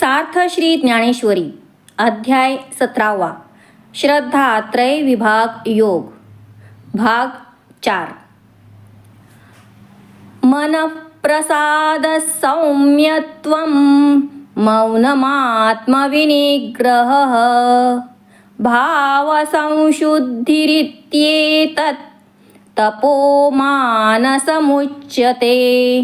सार्थ श्री ज्ञानेश्वरी अध्याय सतरावा श्रद्धा त्रय विभाग योग भाग चार. मन प्रसाद सौम्यत्व मौनमात्मविनिग्रह भावसंशुद्धिरित्येतत् तपोमानसमुच्यते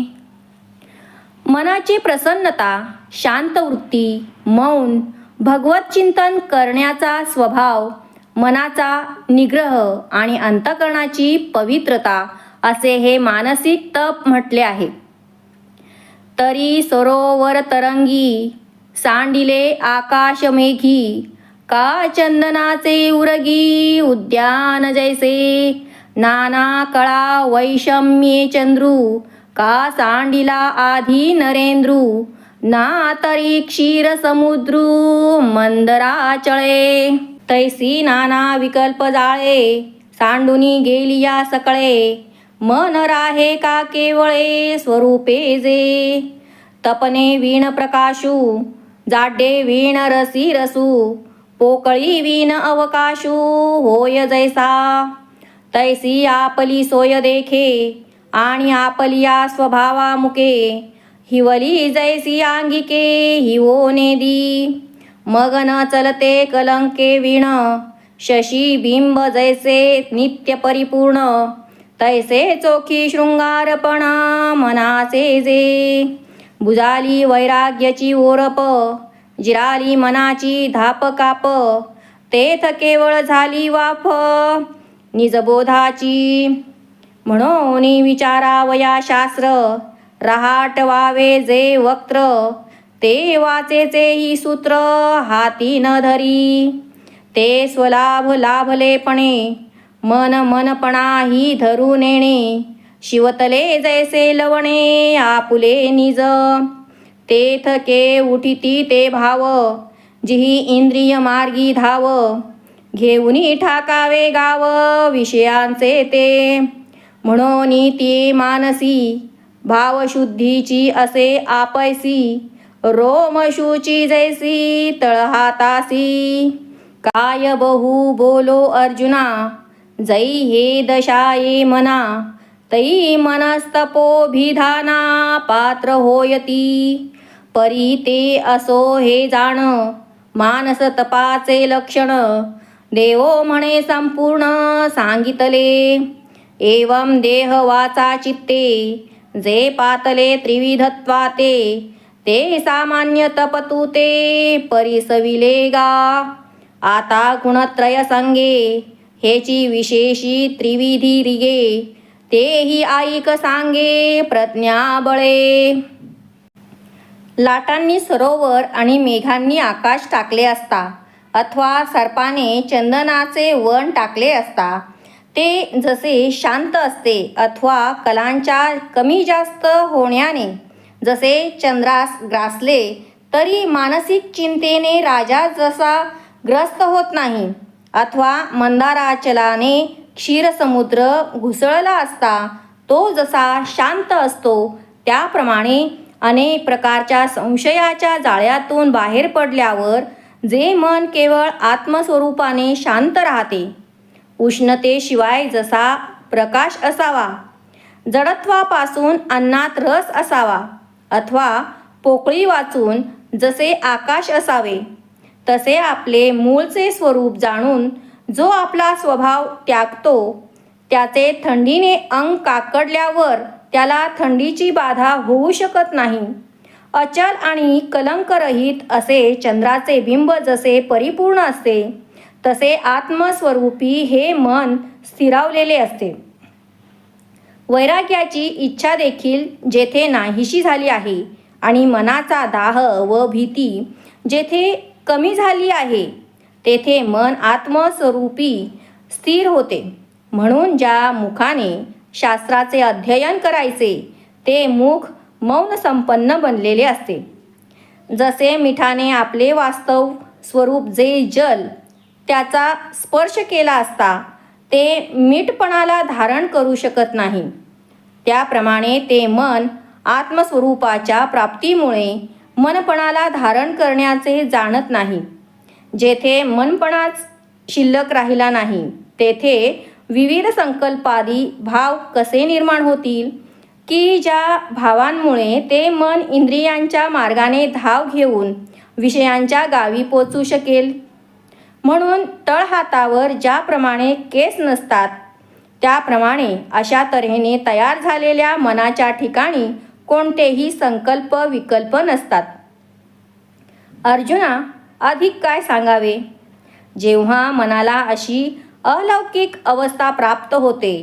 मनाची प्रसन्नता शांत वृत्ती मौन भगवत चिंतन करण्याचा स्वभाव मनाचा निग्रह आणि अंतकरणाची पवित्रता असे हे मानसिक तप म्हटले आहे. तरी सरोवर तरंगी सांडिले आकाश मेघी का चंदनाचे उरगी उद्यान जैसे नाना कळा वैषम्ये चंद्रू का सांडिला आधी नरेंद्रू ना तरी क्षीर समुद्रू मंदराचळे. तैसी नाना विकल्प जाळे सांडुनी गेली या सकळे. मन राहे का केवळे स्वरूपे जे. तपने वीण प्रकाशू जाडे वीण रसी रसू पोकळी वीण अवकाशू होय जैसा. तैसी आपली सोय देखे आणि आपलिया स्वभावा मुके हिवली जैसी आंगिके हिवो नेदी। मगन चलते कलंके वीण। शशी बिंब जैसे नित्य परिपूर्ण। तैसे चोखी शृंगारपणा मनाचे जे। बुजाली वैराग्याची ओरप। जिराली मनाची धाप काप। तेथ केवळ झाली वाफ। निजबोधाची। म्हणून विचारावया शास्त्र। रहाटवावे जे वक्त्र ते वाचेचे ही सूत्र हाती न धरी. ते स्वलाभ लाभलेपणे मन मनपणा ही धरू नेणे. शिवतले जैसे लवणे आपुले निज. तेथ के उठिती ते भाव जिही इंद्रिय मार्गी धाव. घेऊनी ठाकावे गाव विषयांचे ते. म्हणून ती मानसी भावशुद्धीची असे आपैसी रोमशुची जैसी तळहातासी. काय बहु बोलो अर्जुना जै हे दशाये मना तै मनस्तपोभिधाना पात्र होयती. परी ते असो हे जाण मानस तपाचे लक्षण देवो म्हणे संपूर्ण सांगितले. एवं देह वाचा चित्ते जे पातले त्रिविधत्वाते ते सामान्य तपतु ते परिसविले गा. आता गुणत्रय संगे हेची विशेषी त्रिविधी रिगे तेही आईक सांगे प्रज्ञा बळे. लाटांनी सरोवर आणि मेघांनी आकाश टाकले असता अथवा सर्पाने चंदनाचे वन टाकले असता ते जसे शांत असते अथवा कलांच्या कमी जास्त होण्याने जसे चंद्रास ग्रासले तरी मानसिक चिंतेने राजा जसा ग्रस्त होत नाही अथवा मंदाराचलाने क्षीरसमुद्र घुसळला असता तो जसा शांत असतो त्याप्रमाणे अनेक प्रकारच्या संशयाच्या जाळ्यातून बाहेर पडल्यावर जे मन केवळ आत्मस्वरूपाने शांत राहते. उष्णतेशिवाय जसा प्रकाश असावा जडत्वापासून अन्नात रस असावा अथवा पोकळी वाचून जसे आकाश असावे तसे आपले मूळचे स्वरूप जाणून जो आपला स्वभाव त्यागतो त्याचे थंडीने अंग काकडल्यावर त्याला थंडीची बाधा होऊ शकत नाही. अचल आणि कलंकरहित असे चंद्राचे बिंब जसे परिपूर्ण असते तसे आत्मस्वरूपी हे मन स्थिरावलेले असते. वैराग्याची इच्छा देखील जेथे नाहीशी झाली आहे आणि मनाचा दाह व भीती जेथे कमी झाली आहे तेथे मन आत्मस्वरूपी स्थिर होते. म्हणून ज्या मुखाने शास्त्राचे अध्ययन करायचे ते मुख मौन संपन्न बनलेले असते. जसे मिठाने आपले वास्तव स्वरूप जे जल त्याचा स्पर्श केला असता ते मीठपणाला धारण करू शकत नाही. त्याप्रमाणे ते मन आत्मस्वरूपाच्या प्राप्तीमुळे मनपणाला धारण करण्याचे जाणत नाही. जेथे मनपणाच शिल्लक राहिला नाही तेथे विविध संकल्पादी भाव कसे निर्माण होतील? की ज्या भावांमुळे ते मन इंद्रियांच्या मार्गाने धाव घेऊन विषयांच्या गावी पोचू शकेल? म्हणून तळहातावर ज्याप्रमाणे केस नसतात त्याप्रमाणे अशा तऱ्हेने तयार झालेल्या मनाच्या ठिकाणी कोणतेही संकल्प विकल्प नसतात. अर्जुना अधिक काय सांगावे? जेव्हा मनाला अशी अलौकिक अवस्था प्राप्त होते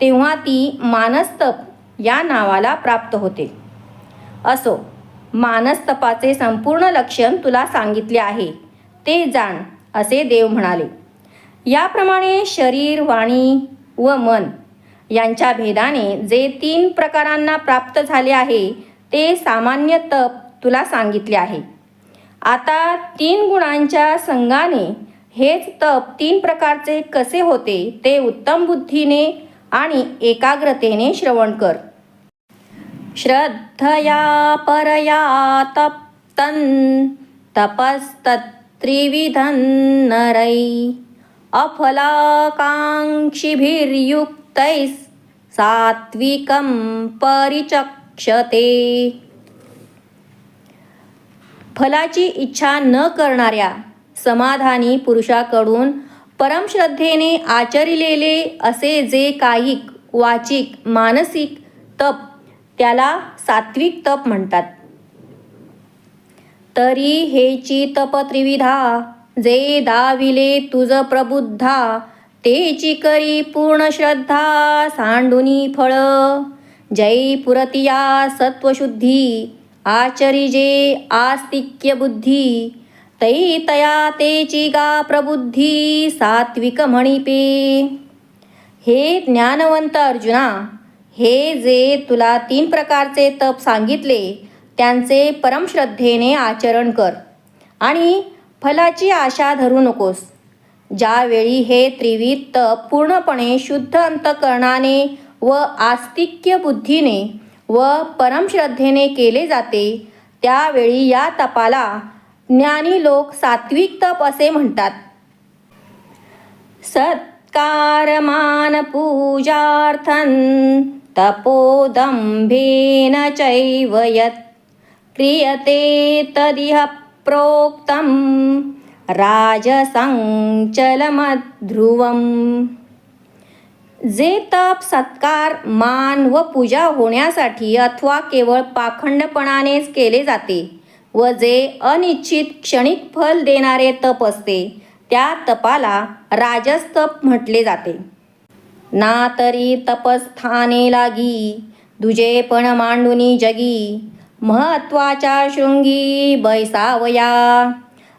तेव्हा ती मानस्तप या नावाला प्राप्त होते. असो मानस्तपाचे संपूर्ण लक्षण तुला सांगितले आहे ते जाण. असे देव म्हणाले. याप्रमाणे शरीर वाणी व मन यांच्या भेदाने जे तीन प्रकारांना प्राप्त झाले आहे ते सामान्य तप तुला सांगितले आहे. आता तीन गुणांच्या संघाने हेच तप तीन प्रकारचे कसे होते ते उत्तम बुद्धीने आणि एकाग्रतेने श्रवण कर. श्रद्धया परया तप्तन तपस्तत् त्रिविधन्नरै अफलाकाङ्क्षिभिर्युक्तैः सात्विकं परिचक्षते। फलाची इच्छा न करणाऱ्या समाधानी पुरुषाकडून परमश्रद्धेने आचरिलेले असे जे कायिक वाचिक मानसिक तप त्याला सात्विक तप म्हणतात. तरी हेची तप त्रिविधा जे दाविले तुझ प्रबुद्धा तेची करी पूर्ण श्रद्धा सांडुनी फळ. जै पुरतिया सत्वशुद्धी आचरी जे आस्तिक्य बुद्धी तै तया तेची गा प्रबुद्धी सात्विक म्हणिपे हे ज्ञानवंत अर्जुना हे जे तुला तीन प्रकारचे तप सांगितले त्यांचे परमश्रद्धेने आचरण कर आणि फलाची आशा धरू नकोस. ज्यावेळी हे त्रिविध तप पूर्णपणे शुद्ध अंतकरणाने व आस्तिक्य बुद्धीने व परमश्रद्धेने केले जाते त्यावेळी या तपाला ज्ञानी लोक सात्विक तप असे म्हणतात. सत्कारमानपूजार्थं तपोदम्भेन चैव यत् क्रियते तदिह प्रोक्तं राजसंचलमध्रुवम् जे तप सत्कार मान व पूजा होण्यासाठी अथवा केवळ पाखंडपणानेच केले जाते व जे अनिश्चित क्षणिक फल देणारे तप असते त्या तपाला राजस्तप म्हटले जाते. ना तरी तपस्थाने लागी दुजेपण मांडुनी जगी महत्त्वाच्या शृंगी बैसावया.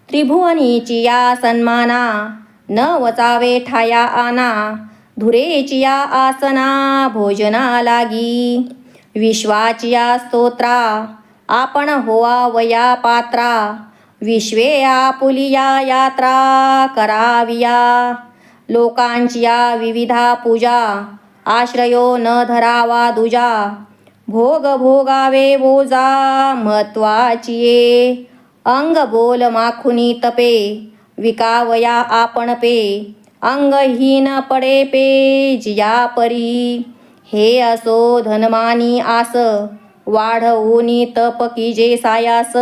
त्रिभुवनीची या सन्माना न वचावे ठाया आना धुरेची या आसना भोजना लागी. विश्वाची या स्तोत्रा आपण होवा वया पात्रा. विश्वे आपुलिया यात्रा कराविया. लोकांची या विविधा पूजा आश्रयो न धरावा दुजा. भोग भोगावे बोजा महत्वाचिये अंग बोल माखुनी तपे विकावया आपण पे. अंगहीन पडे पे जिया परी. हे असो धनमानी आस वाढवूनी तप की जे सायास.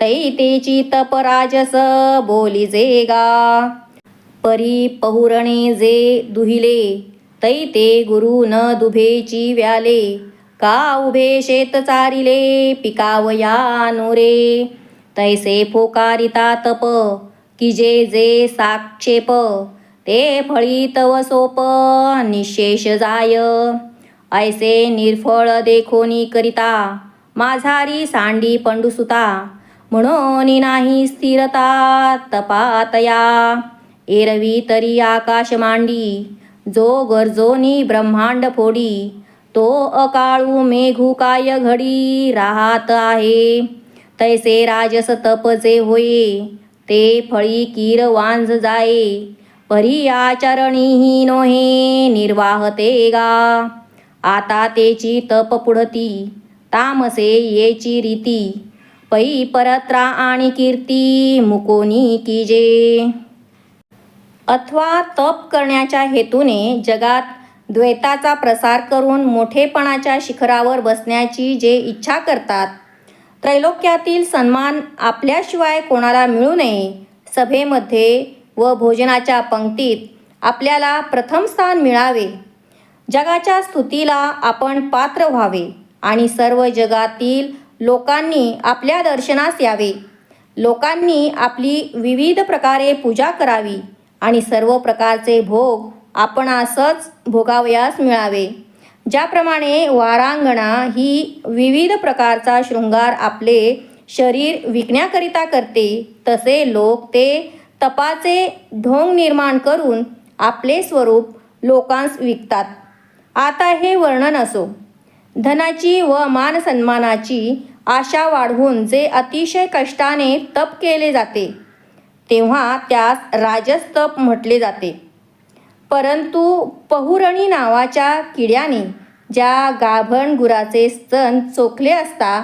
तै तेची तप राजस बोली जे गा. परी पहुरणे जे दुहिले तै ते गुरु न दुभेची व्याले. का उभे शेत चारिले? पिकावया नुरे. तैसे फोकारिता तप की जे जे साक्षेप ते फळी तव सोप निशेष जाय. ऐसे निर्फळ देखोनी करिता माझारी सांडी पंडुसुता म्हणून नाही स्थिरता तपातया. एरवी तरी आकाश मांडी जो गरजोनी ब्रह्मांड फोडी. तो अकाळू मेघू काय घडी राहत आहे. तैसे राजस तप जे होये. ते फळी कीर वांझ जाये. परी आचरणीही नोहे निर्वाहते गा. आता तेची तप पुढती. तामसे येची रीती. पै परत्रा आणि कीर्ती मुकोनी कीजे. अथवा तप करण्याच्या हेतूने जगात द्वैताचा प्रसार करून मोठेपणाच्या शिखरावर बसण्याची जे इच्छा करतात. त्रैलोक्यातील सन्मान आपल्याशिवाय कोणाला मिळू नये. सभेमध्ये व भोजनाच्या पंक्तीत आपल्याला प्रथम स्थान मिळावे. जगाच्या स्तुतीला आपण पात्र व्हावे आणि सर्व जगातील लोकांनी आपल्या दर्शनास यावे. लोकांनी आपली विविध प्रकारे पूजा करावी आणि सर्व प्रकारचे भोग आपणासच भोगावयास मिळावे. ज्याप्रमाणे वारांगणा ही विविध प्रकारचा शृंगार आपले शरीर विकण्याकरिता करते तसे लोक ते तपाचे ढोंग निर्माण करून आपले स्वरूप लोकांस विकतात. आता हे वर्णन असो. धनाची व मानसन्मानाची आशा वाढवून जे अतिशय कष्टाने तप केले जाते तेव्हा त्यास राजस्तप म्हटले जाते. परंतु पहुरणी नावाच्या किड्याने ज्या गाभण गुराचे स्तन चोखले असता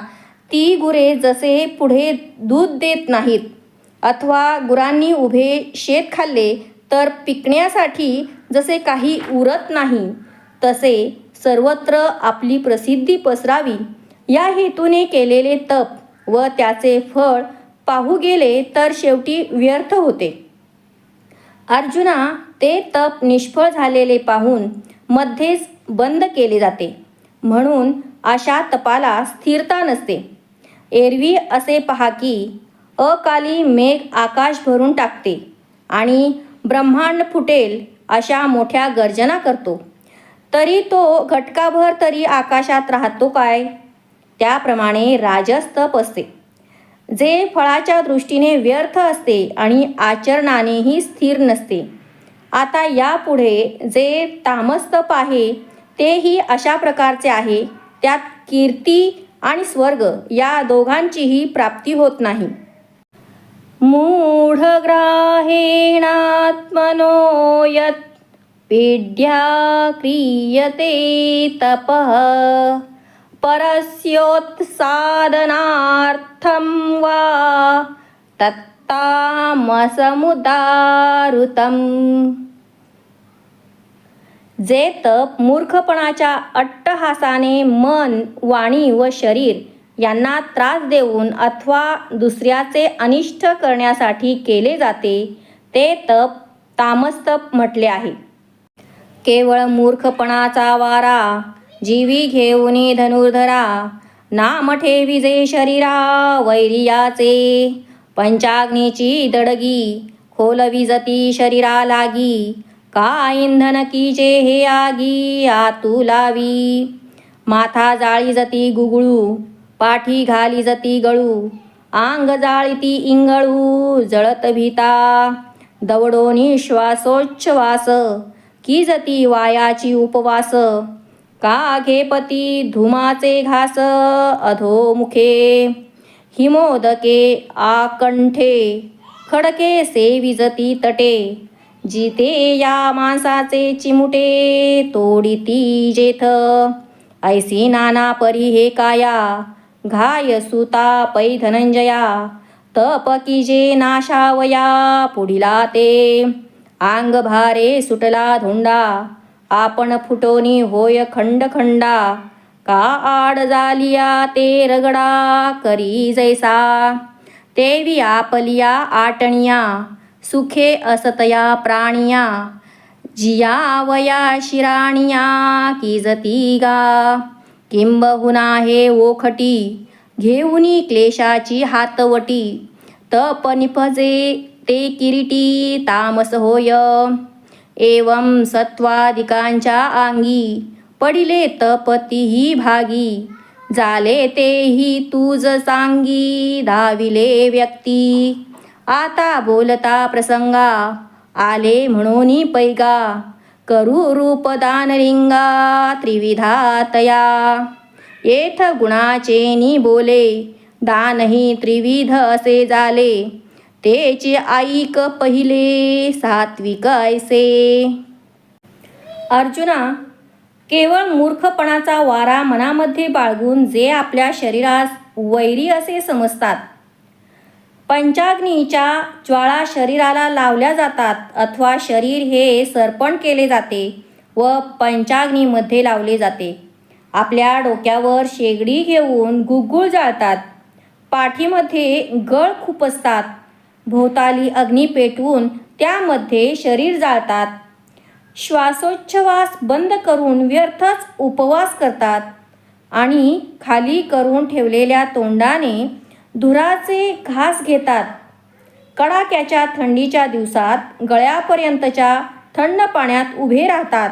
ती गुरे जसे पुढे दूध देत नाहीत अथवा गुरांनी उभे शेत खाल्ले तर पिकण्यासाठी जसे काही उरत नाही तसे सर्वत्र आपली प्रसिद्धी पसरावी. या हेतूने केलेले तप व त्याचे फळ पाहू गेले तर शेवटी व्यर्थ होते. अर्जुना ते तप निष्फळ झालेले पाहून मध्येच बंद केले जाते. म्हणून अशा तपाला स्थिरता नसते. एरवी असे पहा की अकाली मेघ आकाश भरून टाकते आणि ब्रह्मांड फुटेल अशा मोठ्या गर्जना करतो. तरी तो घटकाभर तरी आकाशात राहतो काय? त्याप्रमाणे राजस्तप असते. जे फळाच्या दृष्टीने व्यर्थ असते आणि आचरणानेही स्थिर नसते. आता यापुढे जे तामस्तप आहे तेही अशा प्रकारचे आहे. त्यात कीर्ती आणि स्वर्ग या दोघांचीही प्राप्ती होत नाही. मूढग्राहेणात्मनो यत् पीड्या क्रियते तपः। परस्योत्सादनार्थं वा तत्तामसमुदारुतम्। जे तप मूर्खपणाच्या अट्टहासाने मन वाणी व शरीर यांना त्रास देऊन अथवा दुसऱ्याचे अनिष्ट करण्यासाठी केले जाते ते तप तामस्तप म्हटले आहे. केवळ मूर्खपणाचा वारा जीवी घेऊनी धनुर्धरा. नाम ठेविजे शरीरा वैरियाचे. पंचाग्नीची दडगी खोलवी जती शरीरा लागी. का इंधन कीचे हे आगी आतू लावी. माथा जाळी जती गुगळू पाठी घाली जती गळू. आंग जाळीती इंगळू जळत भीता. दवडोनी श्वासोच्छ्वास की जती वायाची उपवास. का घेपती धुमाचे घास अधोमुखे हिमोदके आकंठे खडके सेविजती तटे. जिते या माणसाचे चिमुटे तोडिती जेथ. ऐसी नाना परी हे काया घाय सुता पै धनंजया. तप कीजे नाशावया पुढिला ते. आंग भारे सुटला धोंडा आपण फुटोनी होय खंड खंडा. का आड जालिया ते रगडा करी जैसा. तेवी आपलिया आटणिया सुखे असतया प्राणिया. जिया वया शिराणिया किजती गा किंबहुना हे ओखटी घेऊनी क्लेशाची हातवटी. तप निपजे ते किरीटी तामस होय. एवं सत्वादिकांच्या आंगी. पडिले तपतीही भागी. झाले तेही तुझ सांगी धाविले व्यक्ती. आता बोलता प्रसंगा आले म्हणून पैगा. करू रूप दानलिंगा त्रिविधा तया. येथ गुणाचे नि बोले दानही त्रिविध असे झाले तेचे ऐक पहिले सात्विक ऐसे. अर्जुना केवळ मूर्खपणाचा वारा मनामध्ये बाळगून जे आपल्या शरीरास वैरी असे समजतात पंचाग्नीच्या ज्वाळा शरीराला लावल्या जातात अथवा शरीर हे सर्पण केले जाते व पंचाग्नीमध्ये लावले जाते. आपल्या डोक्यावर शेगडी घेऊन गुग्गुळ जाळतात पाठीमध्ये गळ खुपसतात भोवताली अग्नी पेटवून त्यामध्ये शरीर जाळतात. श्वासोच्छवास बंद करून व्यर्थच उपवास करतात आणि खाली करून ठेवलेल्या तोंडाने धुराचे घास घेतात. कडाक्याच्या थंडीच्या दिवसात गळ्यापर्यंतच्या थंड पाण्यात उभे राहतात.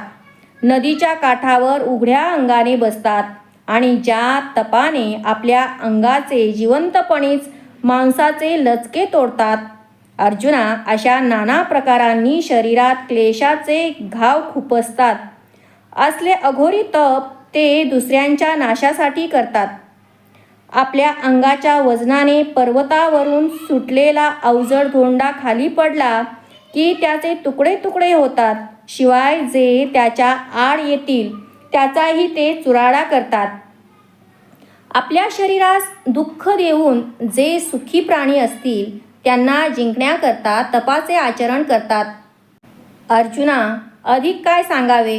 नदीच्या काठावर उघड्या अंगाने बसतात आणि ज्या तपाने आपल्या अंगाचे जिवंतपणीच मांसाचे लचके तोडतात. अर्जुना अशा नाना प्रकारांनी शरीरात क्लेशाचे घाव खुपसतात. असले अघोरी तप ते दुसऱ्यांच्या नाशासाठी करतात. आपल्या अंगाच्या वजनाने पर्वतावरून सुटलेला अवजड धोंडा खाली पडला की त्याचे तुकडे तुकडे होतात. शिवाय जे त्याच्या आड येतील त्याचाही ते चुराडा करतात. आपल्या शरीरास दुःख देऊन जे सुखी प्राणी असतील त्यांना जिंकण्याकरता तपाचे आचरण करतात. अर्जुना अधिक काय सांगावे?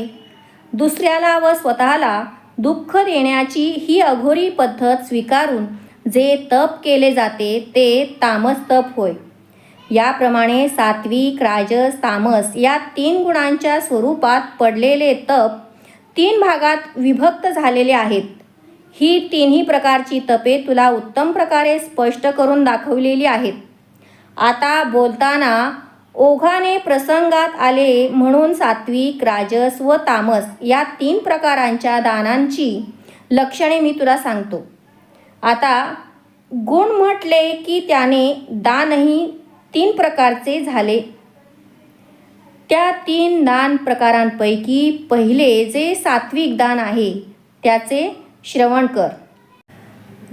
दुसऱ्याला व स्वतःला दुःख देण्याची ही अघोरी पद्धत स्वीकारून जे तप केले जाते ते तामस तप होय. याप्रमाणे सात्विक राजस तामस या तीन गुणांच्या स्वरूपात पडलेले तप तीन भागात विभक्त झालेले आहेत. ही तिन्ही प्रकारची तपे तुला उत्तम प्रकारे स्पष्ट करून दाखवलेली आहेत. आता बोलताना ओघाने प्रसंगात आले म्हणून सात्विक राजस व तामस या तीन प्रकारांच्या दानांची लक्षणे मी तुला सांगतो. आता गुण म्हटले की त्याने दानही तीन प्रकारचे झाले. त्या तीन दान प्रकारांपैकी पहिले जे सात्विक दान आहे त्याचे श्रवण कर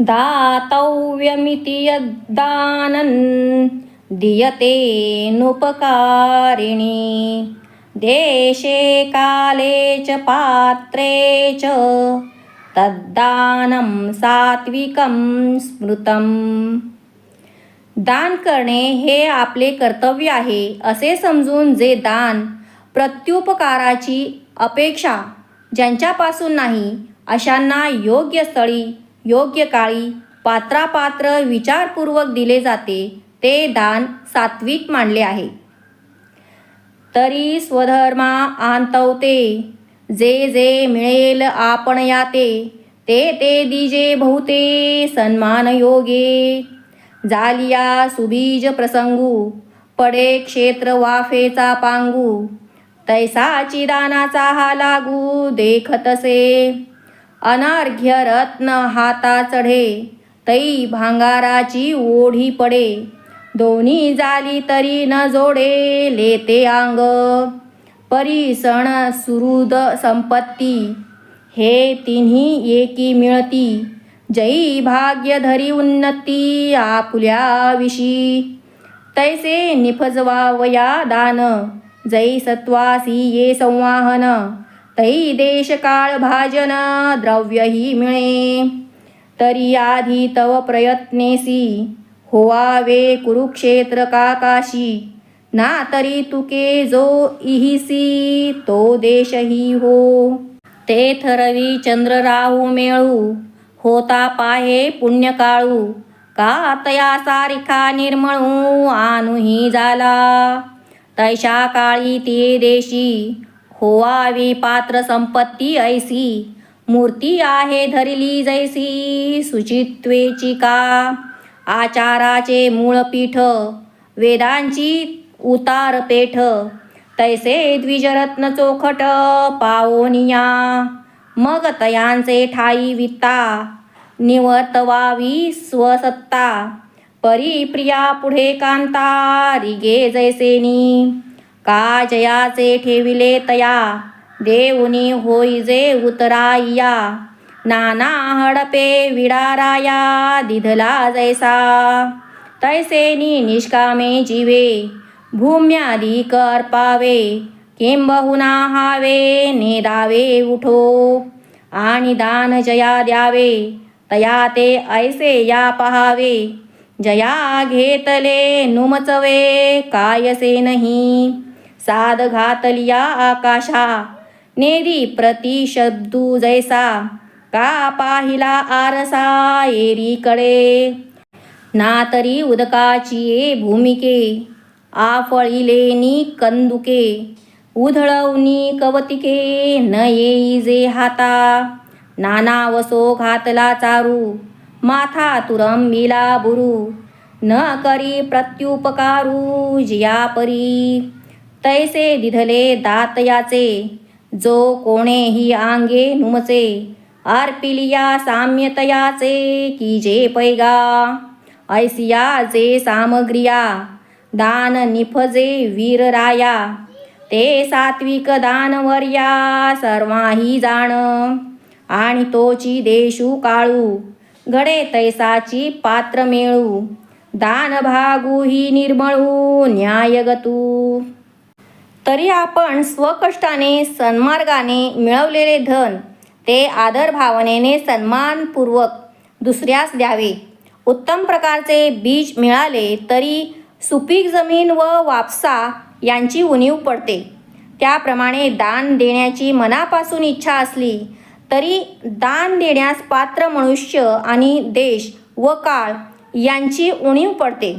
दातव्यमिति यद्दानन् दीयते नुपकारिणी। देशे काले च पात्रे च तद्दानं सात्विकं स्मृतम। दान करणे हे आपले कर्तव्य आहे असे समजून जे दान प्रत्युपकाराची अपेक्षा ज्यांच्यापासून नाही अशांना योग्य स्थळी योग्य काळी पात्रापात्र विचारपूर्वक दिले जाते ते दान सात्विक मानले आहे. तरी स्वधर्मा आंतवते जे जे मिळेल आपण याते ते ते दिजे बहुते सन्मान योगे जालिया सुबीज प्रसंगू पडे क्षेत्र वाफेचा पांगू तैसाची दानाचा हा लागू देखतसे. अनार्घ्य रत्न हाता चढे तै भांगाराची ओढी पडे. दोन्ही जाली तरी न जोडे लेते अंग परिसण सुहृद संपत्ती हे तिन्ही एकी मिळती. जयी भाग्य धरी उन्नती आपुल्या विषी तैसे निफजवावया दान जयी सत्वासी ये संवाहन. तै देशकाळ भाजन द्रव्यही मिळे तरी आधी तव प्रयत्नेसी। होवावे कुरुक्षेत्र काकाशी। ना तरी तुके जो इहिसी तो देशही हो। ते थरवी चंद्र राहू मेळू। होता पाहे पुण्यकाळू। का तया सारिखा निर्मळू आनुही झाला तैशा काळी ते देशी। होवावी पात्र संपत्ती ऐसी. मूर्ती आहे धरली जैसी. सुचित्वेची का आचाराचे मूळ पीठ. वेदांची उतार पेठ. तैसे द्विजरत्न चोखट पाओनिया मग तयांचे ठाई वित्ता निवर्तवावी स्वसत्ता. परिप्रिया पुढे कांता. रिगे जैसेनी. का जयाचे ठेविले तया. देऊनी होईजे उतराया नाना हडपे विडाराया दिधला जैसा. तैसेनी निष्कामे जीवे भूम्यादी कर्पावे किंबहुना हावे नेदावे उठो. आणि दान जया द्यावे तया ते ऐसे या पहावे. जया घेतले नुमचवे कायसे नाही. साध घातलिया आकाशा नेरी प्रतिशब्दू जैसा का पाहिला आरसा एरीकडे? ना तरी उदकाची ये भूमिके आफळिलेनी कंदुके उधळवनी कवतिके न येई जे हाता नाना वसो घातला चारू माथा तुरंबिला बुरू न करी प्रत्युपकारू जियापरी. परी तैसे दिधले दातयाचे जो कोणेही आंगे नुमचे अर्पिलिया साम्यतयाचे की जे पैगा ऐसिया जे सामग्रिया दान निफजे वीरराया ते सात्विक दानवर्या सर्वाही जाण. आणि तोची देशू काळू घडे तैसाची पात्र मेळू दान भागू ही निर्मळू न्यायगतू. तरी आपण स्वकष्टाने सन्मार्गाने मिळवलेले धन ते आदर भावनेने सन्मानपूर्वक दुसऱ्यास द्यावे. उत्तम प्रकारचे बीज मिळाले तरी सुपीक जमीन व वापसा यांची उणीव पडते. त्याप्रमाणे दान देण्याची मनापासून इच्छा असली तरी दान देण्यास पात्र मनुष्य आणि देश व काळ यांची उणीव पडते.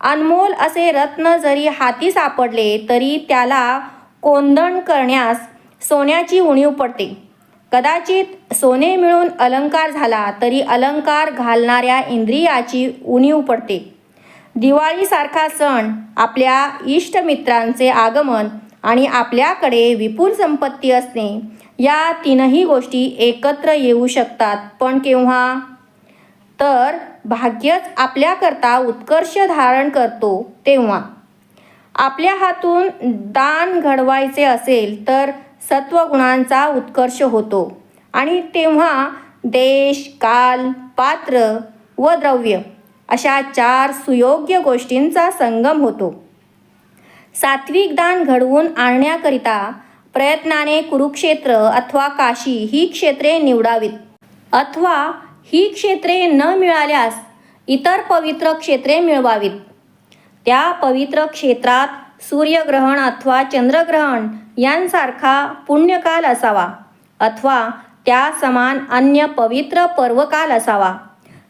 अनमोल असे रत्न जरी हाती सापडले तरी त्याला कोंदण करण्यास सोन्याची उणीव पडते. कदाचित सोने मिळून अलंकार झाला तरी अलंकार घालणाऱ्या इंद्रियाची उणीव पडते. दिवाळीसारखा सण आपल्या इष्टमित्रांचे आगमन आणि आपल्याकडे विपुल संपत्ती असणे या तीनही गोष्टी एकत्र येऊ शकतात. पण केव्हा? तर भाग्यच आपल्याकरता उत्कर्ष धारण करतो तेव्हा. आपल्या हातून दान घडवायचे असेल तर सत्वगुणांचा उत्कर्ष होतो आणि तेव्हा देश काल पात्र व द्रव्य अशा चार सुयोग्य गोष्टींचा संगम होतो. सात्विक दान घडवून आणण्याकरिता प्रयत्नाने कुरुक्षेत्र अथवा काशी ही क्षेत्रे निवडावीत. अथवा ही क्षेत्रे न मिळाल्यास इतर पवित्र क्षेत्रे मिळवावीत. त्या पवित्र क्षेत्रात सूर्यग्रहण अथवा चंद्रग्रहण यांसारखा पुण्यकाल असावा अथवा त्या समान अन्य पवित्र पर्वकाल असावा.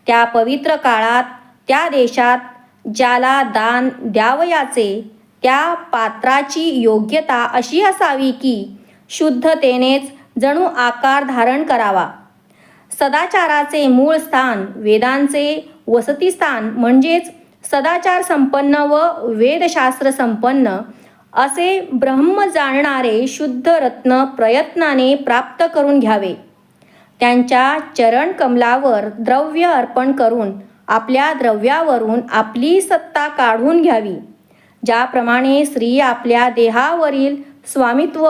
त्या पवित्र काळात त्या देशात ज्याला दान द्यावयाचे त्या पात्राची योग्यता अशी असावी की शुद्धतेनेच जणू आकार धारण करावा. सदाचाराचे मूळ स्थान वेदांचे वसतिस्थान म्हणजेच सदाचार संपन्न व वेदशास्त्र संपन्न असे ब्रह्म जाणणारे शुद्ध रत्न प्रयत्नाने प्राप्त करून घ्यावे. त्यांच्या चरण कमलावर द्रव्य अर्पण करून आपल्या द्रव्यावरून आपली सत्ता काढून घ्यावी. ज्याप्रमाणे स्त्री आपल्या देहावरील स्वामित्व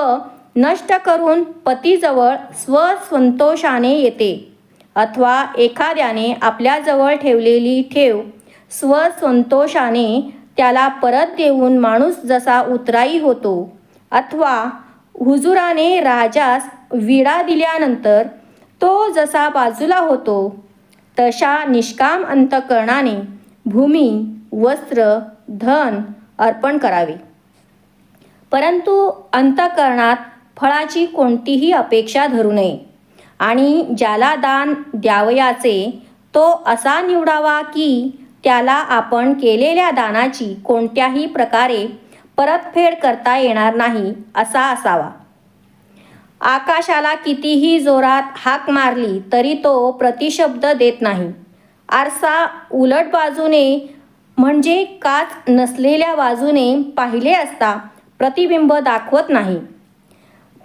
नष्ट करून पतीजवळ स्वसंतोषाने येते. अथवा एखाद्याने आपल्याजवळ ठेवलेली ठेव स्वसंतोषाने त्याला परत देऊन माणूस जसा उतराई होतो अथवा हुजुराने राजास विडा दिल्यानंतर तो जसा बाजूला होतो तशा निष्काम अंतकरणाने भूमी वस्त्र धन अर्पण करावे. परंतु अंतकरणात फळाची कोणतीही अपेक्षा धरू नये. आणि ज्याला दान द्यावयाचे तो असा निवडावा की त्याला आपण केलेल्या दानाची कोणत्याही प्रकारे परतफेड करता येणार नाही असा असावा. आकाशाला कितीही जोरात हाक मारली तरी तो प्रतिशब्द देत नाही. आरसा उलट बाजूने म्हणजे काच नसलेल्या बाजूने पाहिले असता प्रतिबिंब दाखवत नाही.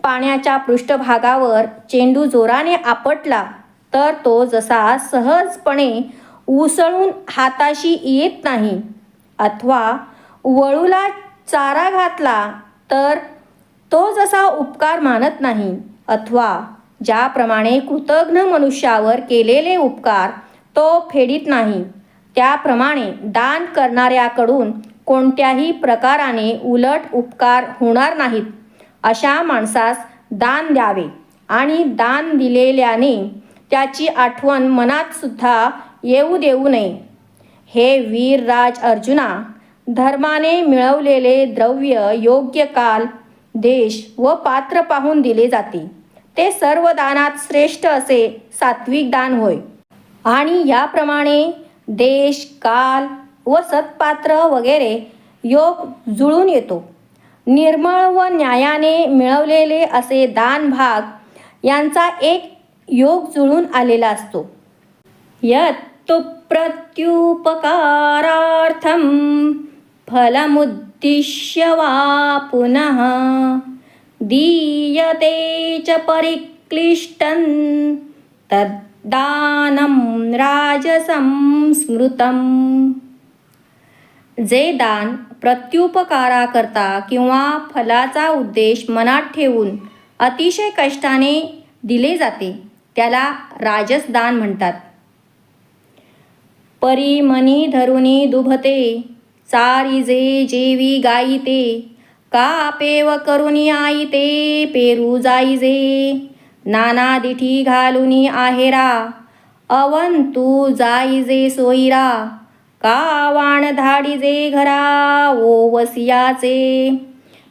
पाण्याच्या पृष्ठभागावर चेंडू जोराने आपटला तर तो जसा सहजपणे उसळून हाताशी येत नाही अथवा वळूला चारा घातला तर तो जसा उपकार मानत नाही अथवा ज्याप्रमाणे कृतघ्न मनुष्यावर केलेले उपकार तो फेडीत नाही त्याप्रमाणे दान करणाऱ्याकडून कोणत्याही प्रकाराने उलट उपकार होणार नाहीत. अशा माणसास दान द्यावे. आणि दान दिलेल्याने त्याची आठवण मनात सुद्धा येऊ देऊ नये. हे वीरराज अर्जुना धर्माने मिळवलेले द्रव्य योग्य काल देश व पात्र पाहून दिले जाते. ते सर्व दानात श्रेष्ठ असे सात्विक दान होय. आणि याप्रमाणे देश काल व सत्पात्र वगैरे योग जुळून येतो. निर्मळ व न्यायाने मिळवलेले असे दान भाग यांचा एक योग जुळून आलेला असतो. यत्तु प्रत्युपकारार्थं फलमुद्दिश्य वा पुनः दीयते च परिक्लिष्टं तद्दानं राजसंस्मृतम्। जे दान प्रत्युपकाराकरता किंवा फलाचा उद्देश मनात ठेवून अतिशय कष्टाने दिले जाते त्याला राजसदान म्हणतात. परी मनी धरुनी दुभते चारिजे जेवी गायिते का पेव करुनी आईते पेरू जाईजे नाना दिठी घालुनी आहेरा अवंतू जाईजे सोयरा का वाण धाडीजे घरा ओ वसियाचे?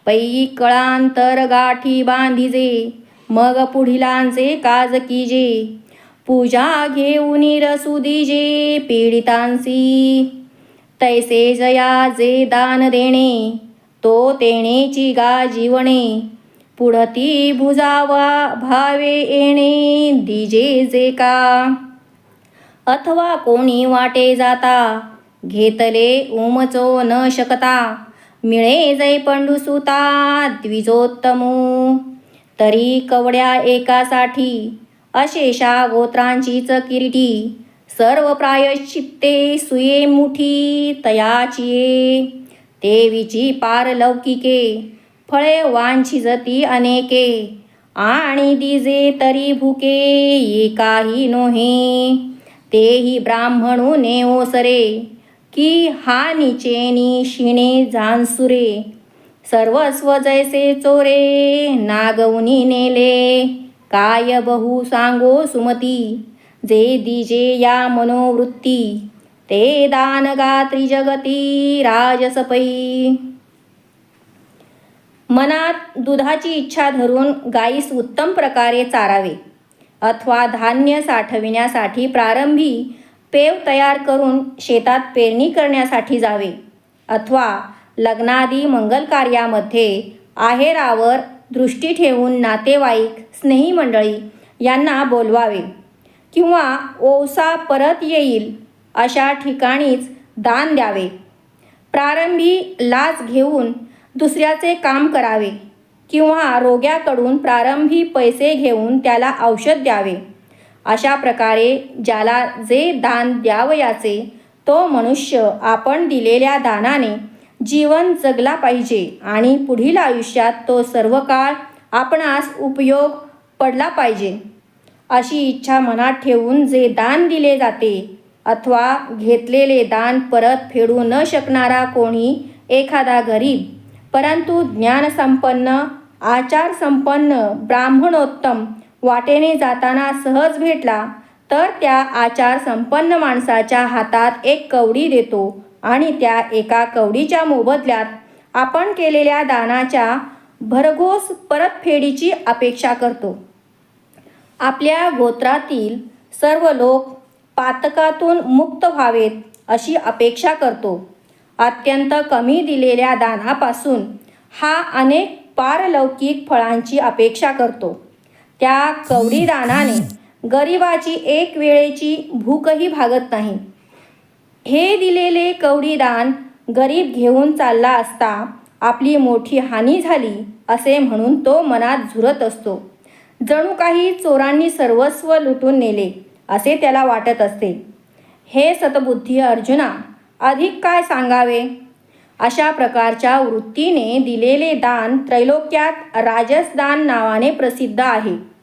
पै कळांतर गाठी बांधिजे मग पुढिलांचे काज कीजे पूजा घेऊन रसू दिजे पीडितांसी. तैसे जया जे दान देणे तो तेणेची गा जीवणे. पुढती भुजावा भावे येणे दिजे जे का? अथवा कोणी वाटे जाता घेतले उमचो न शकता. मिळे जै पंडुसुता द्विजोत्तमू. तरी कवड्या एकासाठी अशेषा गोत्रांचीच किरीटी. सर्व प्रायश्चित्ते सुये मुठी तयाचिये. देवीची पारलौकिके फळे वांछिजती अनेके. आणि दिजे तरी भुके एकाही नोहे. तेही ब्राह्मणू नेओसरे. की हा निचेनी शिणे झांसुरे सर्वस्व जैसे चोरे नागवनी नेले. काय बहु सांगो सुमती जे दिजे या मनोवृत्ती. ते दानगात्री जगती राजसपै मनात दुधाची इच्छा धरून गाईस उत्तम प्रकारे चारावे. अथवा धान्य साठविण्यासाठी प्रारंभी पेव तयार करून शेतात पेरणी करण्यासाठी जावे. अथवा लग्नादी मंगल कार्यामध्ये आहेरावर दृष्टी ठेवून नातेवाईक स्नेही मंडळी यांना बोलवावे. किंवा ओसा परत येईल अशा ठिकाणीच दान द्यावे. प्रारंभी लाच घेऊन दुसऱ्याचे काम करावे. किंवा रोग्याकडून प्रारंभी पैसे घेऊन त्याला औषध द्यावे. अशा प्रकारे ज्याला जे दान द्यावयाचे तो मनुष्य आपण दिलेल्या दानाने जीवन जगला पाहिजे आणि पुढील आयुष्यात तो सर्व काळ आपणास उपयोग पडला पाहिजे. अशी इच्छा मनात ठेवून जे दान दिले जाते अथवा घेतलेले दान परत फेडू न शकणारा कोणी एखादा गरीब परंतु ज्ञानसंपन्न आचारसंपन्न ब्राह्मणोत्तम वाटेने जाताना सहज भेटला तर त्या आचारसंपन्न माणसाच्या हातात एक कवडी देतो आणि त्या एका कवडीच्या मोबदल्यात आपण केलेल्या दानाच्या भरघोस परतफेडीची अपेक्षा करतो. आपल्या गोत्रातील सर्व लोक पातकातून मुक्त व्हावेत अशी अपेक्षा करतो. अत्यंत कमी दिलेल्या दानापासून हा अनेक पारलौकिक फळांची अपेक्षा करतो. त्या कवडी दानाने गरिबाची एक वेळेची भूकही भागत नाही. हे दिलेले कवडी दान गरीब घेऊन चालला असता आपली मोठी हानी झाली असे म्हणून तो मनात झुरत असतो. जणू काही चोरांनी सर्वस्व लुटून नेले असे त्याला वाटत असते. हे सतबुद्धी अर्जुना अधिक काय सांगावे? अशा प्रकारच्या वृत्तीने दिलेले दान त्रैलोक्यात राजसदान नावाने प्रसिद्ध आहे.